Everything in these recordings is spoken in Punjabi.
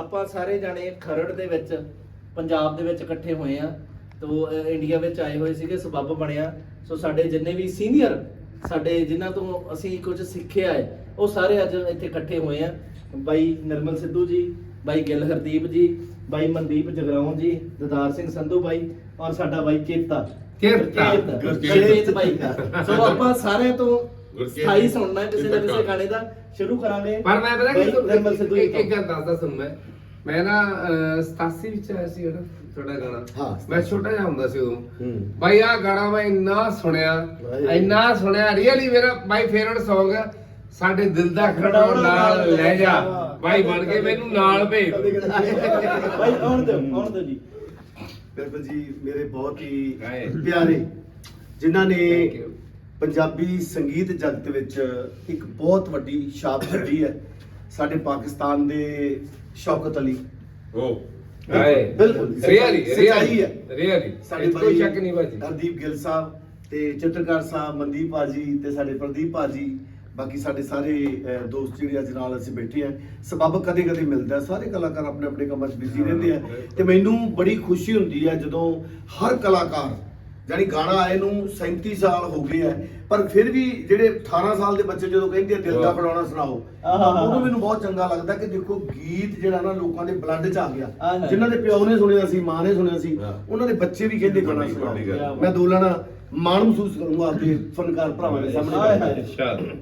ਆਪਾਂ ਸਾਰੇ ਜਾਣੇ ਖਰੜ ਦੇ ਵਿੱਚ ਪੰਜਾਬ ਦੇ ਵਿੱਚ ਇਕੱਠੇ ਹੋਏ ਆ। ਤੋ ਇੰਡੀਆ ਵਿੱਚ ਆਏ ਹੋਏ ਸੀਗੇ ਸਬੱਬ ਬਣਿਆ। ਸੋ ਸਾਡੇ ਜਿੰਨੇ ਵੀ ਸੀਨੀਅਰ ਸਾਡੇ ਜਿਨ੍ਹਾਂ ਤੋਂ ਅਸੀਂ ਕੁਝ ਸਿੱਖਿਆ ਹੈ ਉਹ ਸਾਰੇ ਅੱਜ ਇੱਥੇ ਇਕੱਠੇ ਹੋਏ ਆ। ਬਾਈ ਨਿਰਮਲ ਸਿੱਧੂ ਜੀ ਬਾਈ ਗਿੱਲ ਹਰਦੀਪ ਜੀ ਬਾਈ ਮਨਦੀਪ ਜਗਰਾਉਂ ਜੀ ਦਦਾਰ ਸਿੰਘ ਸੰਧੂ ਬਾਈ ਔਰ ਸਾਡਾ ਬਾਈ ਚੇਤਾ ਬਾਈ ਦਾ। ਸੋ ਆਪਾਂ ਸਾਰਿਆਂ ਤੋਂ ਗੁਰਚੇਤ। ਸਥਾਈ ਸੁਣਨਾ ਹੈ ਕਿਸੇ ਨਾ ਕਿਸੇ ਗਾਣੇ ਦਾ ਸ਼ੁਰੂ ਕਰਾਂਗੇ ਪਰ ਮੈਂ ਪਤਾ ਬਾਈ ਕਿ ਨਿਰਮਲ ਸਿੱਧੂ ਜੀ ਇੱਕ ਤੋਂ। ਇੱਕ ਗੱਲ ਦੱਸਦਾ ਸੁਣ ਮੈਂ ਮੈਂ ਨਾ ਅਹ, 87 ਵਿੱਚ ਆਇਆ ਸੀ ਉਹਦਾ ਤੁਹਾਡਾ ਗਾਣਾ ਹਾਂ, ਮੈਂ ਛੋਟਾ ਜਿਹਾ ਹੁੰਦਾ ਸੀ ਉਦੋਂ ਹੂੰ। ਬਾਈ ਆ ਗਾਣਾ ਮੈਂ ਇੰਨਾ ਸੁਣਿਆ ਬਾਈ। ਇੰਨਾ ਸੁਣਿਆ ਰੀਅਲੀ ਮੇਰਾ ਬਾਈ ਫੇਵਰਟ Song ਆ ਸਾਡੇ ਦਿਲ ਦਾ ਖੜਾਉ ਨਾਲ ਲੈ ਜਾ ਬਾਈ ਬਣ ਕੇ ਮੈਨੂੰ ਨਾਲ ਭੇਜ ਬਾਈ ਆਉਣ ਦਿਓ ਆਉਣ ਦਿਓ ਜੀ ਬਿਲਕੁਲ ਜੀ ਮੇਰੇ ਬਹੁਤ ਹੀ ਹਾਏ। ਪਿਆਰੇ ਜਿਨ੍ਹਾਂ ਨੇ Thank you. ਪੰਜਾਬੀ ਸੰਗੀਤ ਜਗਤ ਵਿੱਚ ਇੱਕ ਬਹੁਤ ਵੱਡੀ ਛਾਪ ਛੱਡੀ ਹੈ। ਸਾਡੇ ਪਾਕਿਸਤਾਨ ਦੇ ਸ਼ੌਕਤ ਅਲੀ। ਉਹ ਹਾਏ ਬਿਲਕੁਲ। ਰੀਅਲੀ ਸੱਚਾਈ ਰੀਅਲੀ ਹੈ। ਰੀਅਲੀ ਸਾਡੇ ਕੋਈ ਸ਼ੱਕ ਨਹੀਂ ਬਾਜੀ ਹਰਦੀਪ ਗਿੱਲ ਸਾਹਿਬ ਤੇ ਚਿੱਤਰਕਾਰ ਸਾਹਿਬ ਮਨਦੀਪ ਭਾਜੀ ਤੇ ਸਾਡੇ ਪ੍ਰਦੀਪ ਭਾਜੀ ਬਾਕੀ ਸਾਡੇ ਸਾਰੇ ਦੋਸਤ ਜਿਹੜੇ ਅੱਜ ਨਾਲ ਅਸੀਂ ਬੈਠੇ ਆ ਸਬੱਬ ਕਦੇ ਕਦੇ ਮਿਲਦਾ। ਸਾਰੇ ਕਲਾਕਾਰ ਆਪਣੇ ਆਪਣੇ ਕੰਮਾਂ 'ਚ ਬਿਜ਼ੀ ਰਹਿੰਦੇ ਆ। ਤੇ ਮੈਨੂੰ ਬੜੀ ਖੁਸ਼ੀ ਹੁੰਦੀ ਹੈ ਜਦੋਂ ਹਰ ਕਲਾਕਾਰ ਜਾਨੀ ਗਾਣਾ ਆਏ ਨੂੰ 37 ਸਾਲ ਹੋ ਗਏ ਆ ਪਰ ਫਿਰ ਵੀ ਜਿਹੜੇ 18 ਸਾਲ ਦੇ ਬੱਚੇ ਜਦੋਂ ਕਹਿੰਦੇ ਆ ਦਿਲ ਦਾ ਬਣਾਉਣਾ ਸੁਣਾਓ। ਉਦੋਂ ਮੈਨੂੰ ਬਹੁਤ ਚੰਗਾ ਲੱਗਦਾ ਕਿ ਦੇਖੋ ਗੀਤ ਜਿਹੜਾ ਨਾ ਲੋਕਾਂ ਦੇ ਬਲੱਡ 'ਚ ਆ ਗਿਆ। ਜਿਨ੍ਹਾਂ ਦੇ ਪਿਓ ਨੇ ਸੁਣਿਆ ਸੀ ਮਾਂ ਨੇ ਸੁਣਿਆ ਸੀ। ਉਹਨਾਂ ਦੇ ਬੱਚੇ ਵੀ ਕਹਿੰਦੇ ਗਾਣਾ। ਸੁਣਾਓ ਮੈਂ ਦੋਲਣਾ ਮਾਣ ਮਹਿਸੂਸ ਕਰੂੰਗਾ ਆਪਣੇ ਫਨਕਾਰ ਭਰਾਵਾਂ ਦੇ ਸਾਹਮਣੇ। ਸ਼ਾਦ ਹੂੰ।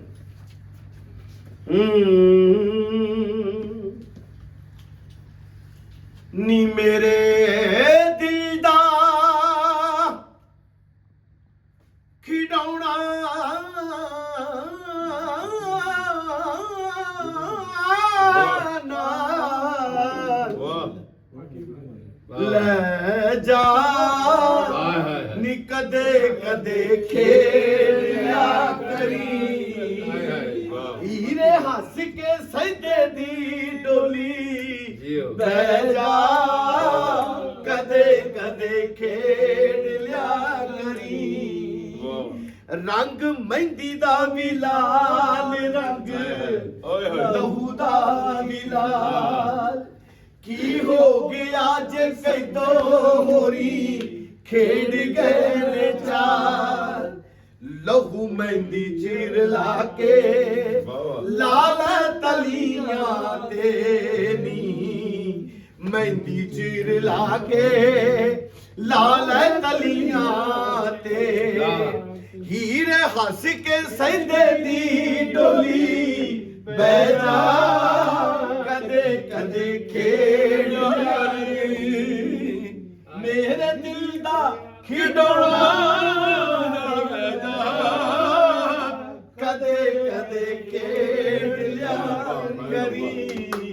ਨੀ ਮੇਰੇ ਵਾਹ ਲੈ ਜਾ। ਨੀ ਕਦੇ ਕਦੇ ਖੇਡਿਆ ਕਰੀ। ਹੀਰੇ ਹੱਸ ਕੇ ਸੈਦੇ ਦੀ ਡੋਲੀ। ਬਹਿ ਜਾ ਰੰਗ ਮਹਿੰਦੀ ਦਾ ਵੀ ਲਾਲ ਰੰਗ ਓਏ ਹੋਏ। ਲਹੂ ਦਾ ਵੀ ਲਾਲ ਕੀ ਹੋ ਗਿਆ ਜੇ ਕੈਦੋ ਹੋਰੀ ਖੇਡ ਗਏ ਨੇ ਚਾਰ ਲਹੂ ਮਹਿੰਦੀ ਚੀਰ ਲਾ ਕੇ। ਲਾਲ ਤਲੀਆਂ ਤੇ ਨੀ ਮਹਿੰਦੀ ਚੀਰ ਲਾ ਕੇ ਲਾਲ ਤਲੀਆਂ ਤੇ ਹੀਰੇ ਹੱਸ ਕੇ ਸੈਦੇ ਦੀ ਡੋਲੀ ਬਹਿ ਜਾ, ਕਦੇ ਕਦੇ ਖੇਡ ਲਈ ਮੇਰੇ ਦਿਲ ਦਾ ਖਿਡੌਣਾ ਲੈ ਜਾ, ਕਦੇ ਕਦੇ ਖੇਡ ਲਿਆ ਕਰੀ।